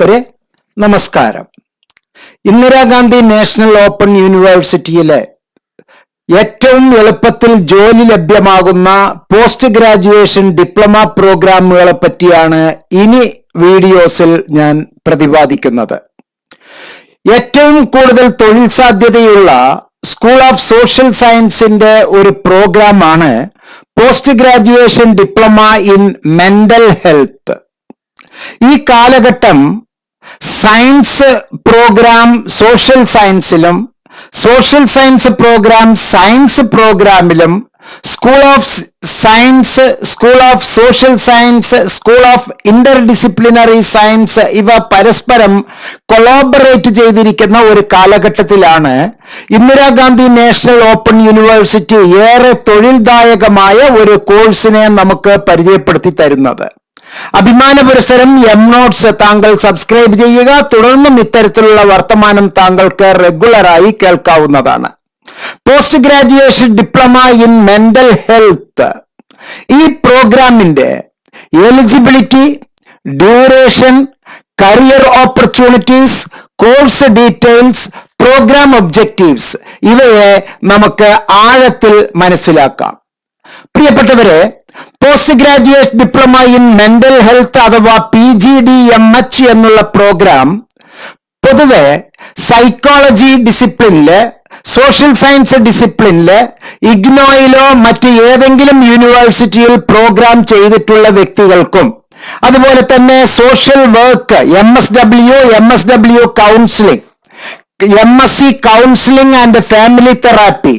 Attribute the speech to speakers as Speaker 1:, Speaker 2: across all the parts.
Speaker 1: പ്രിയപ്പെട്ടവരെ നമസ്കാരം. Indira Gandhi national open യൂണിവേഴ്സിറ്റിയിലെ ഏറ്റവും എളുപ്പത്തിൽ ജോലി ലഭ്യമാകുന്ന പോസ്റ്റ് ഗ്രാജുവേഷൻ ഡിപ്ലോമ പ്രോഗ്രാമുകളെ പറ്റിയാണ് ഇനി വീഡിയോസിൽ ഞാൻ പ്രതിപാദിക്കുന്നത്. ഏറ്റവും കൂടുതൽ തൊഴിൽ സാധ്യതയുള്ള സ്കൂൾ ഓഫ് സോഷ്യൽ സയൻസിന്റെ ഒരു പ്രോഗ്രാമാണ് post graduation diploma in mental health. ഈ കാലഘട്ടം സയൻസ് പ്രോഗ്രാം സോഷ്യൽ സയൻസിലും social science program science പ്രോഗ്രാമിലും school of science school of social science school of interdisciplinary science ഇവ പരസ്പരം കൊളാബറേറ്റ് ചെയ്തിരിക്കുന്ന ഒരു കാലഘട്ടത്തിലാണ് ഇന്ദിരാഗാന്ധി നാഷണൽ ഓപ്പൺ യൂണിവേഴ്സിറ്റി ഏറെ തൊഴിൽദായകമായ ഒരു കോഴ്സിനെ നമുക്ക് പരിചയപ്പെടുത്തി തരുന്നത്. അഭിമാന പുരസരം എം നോട്ട്സ് താങ്കൾ സബ്സ്ക്രൈബ് ചെയ്യുക. തുടർന്നും ഇത്തരത്തിലുള്ള വർത്തമാനം താങ്കൾക്ക് റെഗുലറായി കേൾക്കാവുന്നതാണ്. Post graduation diploma in mental health ഈ പ്രോഗ്രാമിന്റെ eligibility duration career opportunities course details program objectives ഇവയെ നമുക്ക് ആഴത്തിൽ മനസ്സിലാക്കാം. പ്രിയപ്പെട്ടവരെ post graduate diploma in mental health അഥവാ P G D M H എന്നുള്ള പ്രോഗ്രാം പൊതുവെ സൈക്കോളജി ഡിസിപ്ലിനിൽ സോഷ്യൽ സയൻസ് ഡിസിപ്ലിനിൽ ഇഗ്നോയിലോ മറ്റ് ഏതെങ്കിലും യൂണിവേഴ്സിറ്റിയിൽ പ്രോഗ്രാം ചെയ്തിട്ടുള്ള വ്യക്തികൾക്കും അതുപോലെ തന്നെ social work M S W M S W counselling M S C counselling and family therapy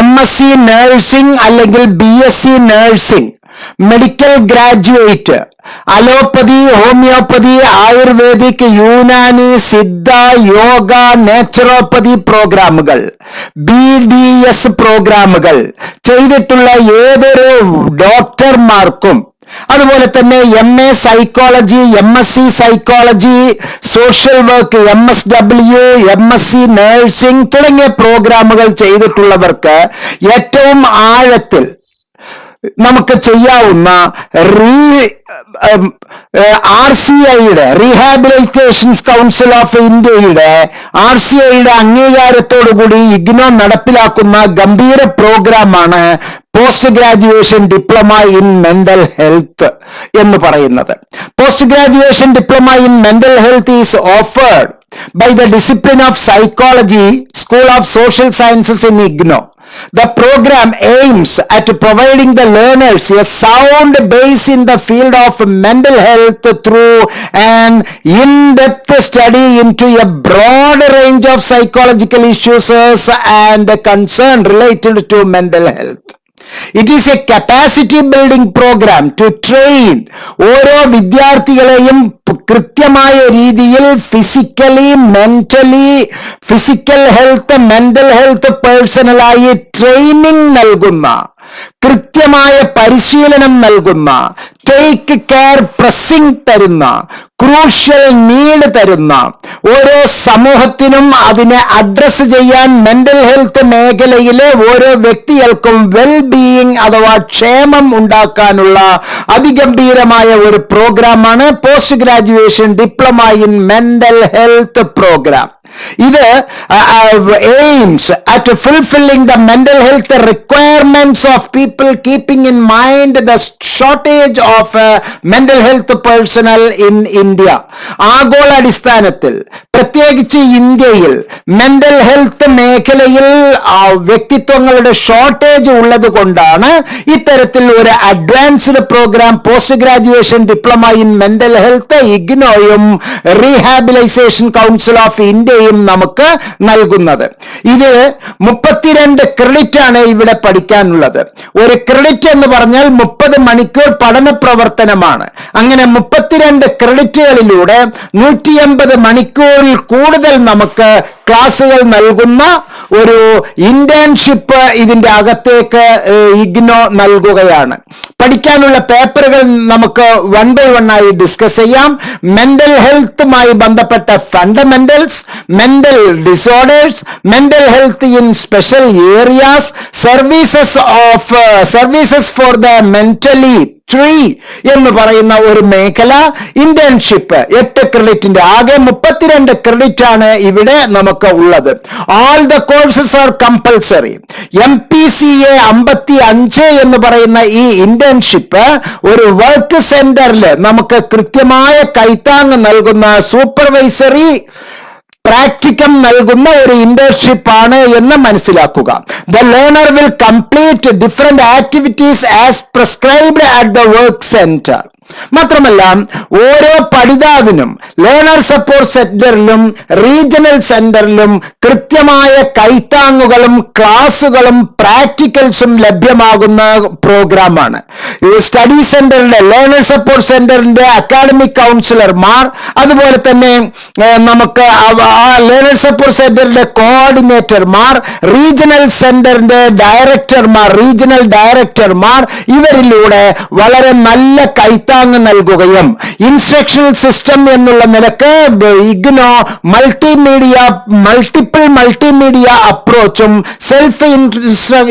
Speaker 1: M S C nursing അല്ലെങ്കിൽ B S C nursing medical graduate allopathy homeopathy Ayurvedic Unani Siddha yoga naturopathy പ്രോഗ്രാമുകൾ B D S പ്രോഗ്രാമുകൾ ചെയ്തിട്ടുള്ള ഏതൊരു ഡോക്ടർമാർക്കും അതുപോലെ തന്നെ M A psychology M S C psychology social work M S W M S C nursing തുടങ്ങിയ പ്രോഗ്രാമുകൾ ചെയ്തിട്ടുള്ളവർക്ക് ഏറ്റവും ആഴത്തിൽ നമുക്ക് ചെയ്യാവുന്ന റീ ആർ സി ഐയുടെ റീഹാബിലിറ്റേഷൻസ് കൗൺസിൽ ഓഫ് ഇന്ത്യയുടെ ആർ സി ഐയുടെ അംഗീകാരത്തോടുകൂടി ഇഗ്നോ നടപ്പിലാക്കുന്ന ഗംഭീര പ്രോഗ്രാമാണ് post graduation diploma in mental health എന്ന് പറയുന്നത്. Post graduation diploma in mental health is offered by the discipline of psychology, School of Social Sciences in IGNO. The program aims at providing the learners a sound base in the field of mental health through an in-depth study into a broad range of psychological issues and concern related to mental health. It is a capacity building programme to train ഓരോ വിദ്യാർത്ഥികളെയും കൃത്യമായ രീതിയിൽ physically mentally physical health mental health പേഴ്സണലായി training നൽകുന്ന കൃത്യമായ പരിശീലനം നൽകുന്ന take care pressing തരുന്ന crucial need തരുന്ന ഓരോ സമൂഹത്തിനും അതിനെ അഡ്രസ് ചെയ്യാൻ മെന്റൽ ഹെൽത്ത് മേഖലയിലെ ഓരോ വ്യക്തികൾക്കും വെൽ ബീയിങ് അഥവാ ക്ഷേമം ഉണ്ടാക്കാനുള്ള അതിഗംഭീരമായ ഒരു പ്രോഗ്രാമാണ് post graduation diploma in mental health programme ഇത് aims at fulfilling the mental health requirements of people keeping in mind the shortage of mental health personal in India ആഗോളാടിസ്ഥാനത്തിൽ പ്രത്യേകിച്ച് ഇന്ത്യയിൽ മെന്റൽ ഹെൽത്ത് മേഖലയിൽ വ്യക്തിത്വങ്ങളുടെ ഷോർട്ടേജ് ഉള്ളത് കൊണ്ടാണ് ഇത്തരത്തിൽ ഒരു advanced program post graduation diploma in mental health ഇഗ്നോയും rehabilitation council of ഇന്ത്യയും നമുക്ക് നൽകുന്നത്. ഇത് മുപ്പത്തിരണ്ട് ക്രെഡിറ്റ് ആണ് ഇവിടെ പഠിക്കാനുള്ളത്. ഒരു ക്രെഡിറ്റ് എന്ന് പറഞ്ഞാൽ മുപ്പത് മണിക്കൂർ പഠന പ്രവർത്തനമാണ്. അങ്ങനെ മുപ്പത്തിരണ്ട് ക്രെഡിറ്റുകളിലൂടെ നൂറ്റി എൺപത് മണിക്കൂറിൽ കൂടുതൽ നമുക്ക് ക്ലാസ്സുകൾ നൽകുന്ന ഒരു ഇന്റേൺഷിപ്പ് ഇതിന്റെ അകത്തേക്ക് ഇഗ്നോ നൽകുകയാണ്. പഠിക്കാനുള്ള പേപ്പറുകൾ നമുക്ക് വൺ ബൈ വൺ ആയി ഡിസ്കസ് ചെയ്യാം. മെന്റൽ ഹെൽത്തുമായി ബന്ധപ്പെട്ട fundamentals mental disorders mental health in special areas services of services for the mentally tree എന്ന് പറയുന്ന ഒരു മേഖല ഇന്റേൺഷിപ്പ് എട്ട് ക്രെഡിറ്റിന്റെ ആകെ മുപ്പത്തിരണ്ട് ക്രെഡിറ്റ് ആണ് ഇവിടെ നമുക്ക് ഉള്ളത്. All the courses are compulsory M P C A അമ്പത്തി അഞ്ച് എന്ന് പറയുന്ന ഈ ഇന്റേൺഷിപ്പ് ഒരു വർക്ക് സെന്ററിൽ നമുക്ക് കൃത്യമായ കൈത്താങ് നൽകുന്ന സൂപ്പർവൈസറി പ്രാക്ടിക്കം നൽകുന്ന ഒരു ഇന്റേൺഷിപ്പ് ആണ് എന്ന് മനസ്സിലാക്കുക. The learner will complete different activities as prescribed at the work centre മാത്രമല്ല ഓരോ പഠിതാവിനും ലേണർ സപ്പോർട്ട് സെന്ററിലും റീജിയണൽ സെന്ററിലും കൃത്യമായ കൈത്താങ്ങുകളും ക്ലാസുകളും പ്രാക്ടിക്കൽസും ലഭ്യമാകുന്ന പ്രോഗ്രാമാണ്. ഈ സ്റ്റഡി സെന്ററിന്റെ ലേണർ സപ്പോർട്ട് സെന്ററിന്റെ അക്കാഡമിക് കൗൺസിലർമാർ അതുപോലെ തന്നെ നമുക്ക് ലേണർ സപ്പോർട്ട് സെന്ററിന്റെ കോർഡിനേറ്റർമാർ റീജിയണൽ സെന്ററിന്റെ ഡയറക്ടർമാർ റീജിയണൽ ഡയറക്ടർമാർ ഇവരിലൂടെ വളരെ നല്ല കൈത്താങ് നൽകുകയും ഇൻസ്ട്രക്ഷണൽ സിസ്റ്റം എന്നുള്ള നിലയ്ക്ക് ഇഗ്നോ മൾട്ടിമീഡിയ മൾട്ടിപ്പിൾ മൾട്ടിമീഡിയ അപ്രോച്ചും സെൽഫ്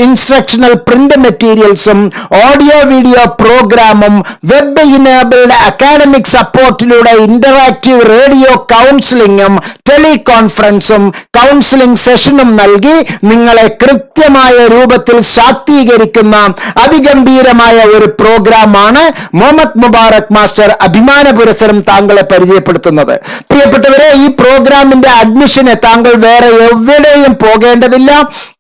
Speaker 1: ഇൻസ്ട്രക്ഷണൽ പ്രിന്റ് മെറ്റീരിയൽസും ഓഡിയോ വീഡിയോ പ്രോഗ്രാമും വെബ് ഇനേബിൾഡ് അക്കാഡമിക് സപ്പോർട്ടിലൂടെ ഇന്ററാക്റ്റീവ് റേഡിയോ കൗൺസിലിംഗും ടെലികോൺഫറൻസും കൗൺസിലിംഗ് സെഷനും നൽകി നിങ്ങളെ കൃത്യമായ രൂപത്തിൽ ശാക്തീകരിക്കുന്ന അതിഗംഭീരമായ ഒരു പ്രോഗ്രാമാണ് മുഹമ്മദ് മുബാറക് മാസ്റ്റർ അഭിമാന പുരസരം താങ്കളെ പരിചയപ്പെടുത്തുന്നത്. പ്രിയപ്പെട്ടവരെ ഈ പ്രോഗ്രാമിന്റെ അഡ്മിഷന് താങ്കൾ വേറെ എവിടെയും പോകേണ്ടതില്ല.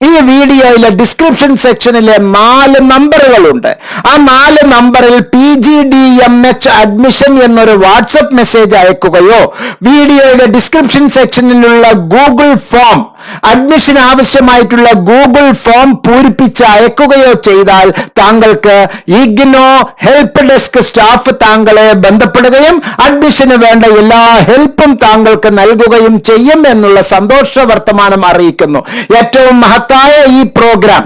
Speaker 1: ഈ വീഡിയോയിലെ ഡിസ്ക്രിപ്ഷൻ സെക്ഷനിലെ നാല് നമ്പറുകളുണ്ട്. ആ നാല് നമ്പറിൽ P G D M H admission എന്നൊരു വാട്സപ്പ് മെസ്സേജ് അയക്കുകയോ വീഡിയോയുടെ ഡിസ്ക്രിപ്ഷൻ സെക്ഷനിലുള്ള ഗൂഗിൾ ഫോം അഡ്മിഷൻ ആവശ്യമായിട്ടുള്ള ഗൂഗിൾ ഫോം പൂരിപ്പിച്ച് അയക്കുകയോ ചെയ്താൽ താങ്കൾക്ക് ഇഗ്നോ ഹെൽപ്പ് ഡെസ്ക് സ്റ്റാഫ് താങ്കളെ ബന്ധപ്പെടുകയും അഡ്മിഷന് വേണ്ട എല്ലാ ഹെൽപ്പും താങ്കൾക്ക് നൽകുകയും ചെയ്യും എന്നുള്ള സന്തോഷ വർത്തമാനം അറിയിക്കുന്നു. ഏറ്റവും മഹത്തായ ഈ പ്രോഗ്രാം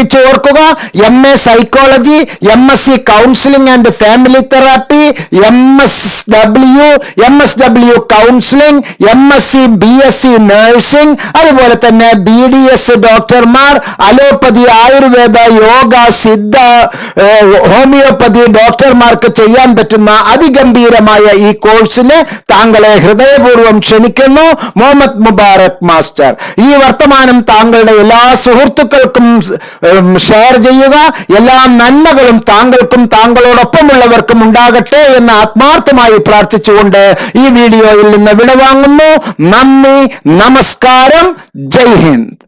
Speaker 1: പ്രത്യേകിച്ച് ഓർക്കുക M A psychology M S C counselling and family therapy M S W M S W counselling M S C B S C nursing അതുപോലെ തന്നെ ബി ഡി എസ് ഡോക്ടർമാർ allopathy Ayurveda yoga Siddha homeopathy ഡോക്ടർമാർക്ക് ചെയ്യാൻ പറ്റുന്ന അതിഗംഭീരമായ ഈ കോഴ്സിന് താങ്കളെ ഹൃദയപൂർവം ക്ഷണിക്കുന്നു മുഹമ്മദ് മുബാറക് മാസ്റ്റർ. ഈ വർത്തമാനം താങ്കളുടെ എല്ലാ സുഹൃത്തുക്കൾക്കും ഷെയർ ചെയ്യുക. എല്ലാ നന്മകളും താങ്കൾക്കും താങ്കളോടൊപ്പമുള്ളവർക്കും ഉണ്ടാകട്ടെ എന്ന് ആത്മാർത്ഥമായി പ്രാർത്ഥിച്ചുകൊണ്ട് ഈ വീഡിയോയിൽ നിന്ന് വിടവാങ്ങുന്നു. നന്ദി നമസ്കാരം. ജയ് ഹിന്ദ്.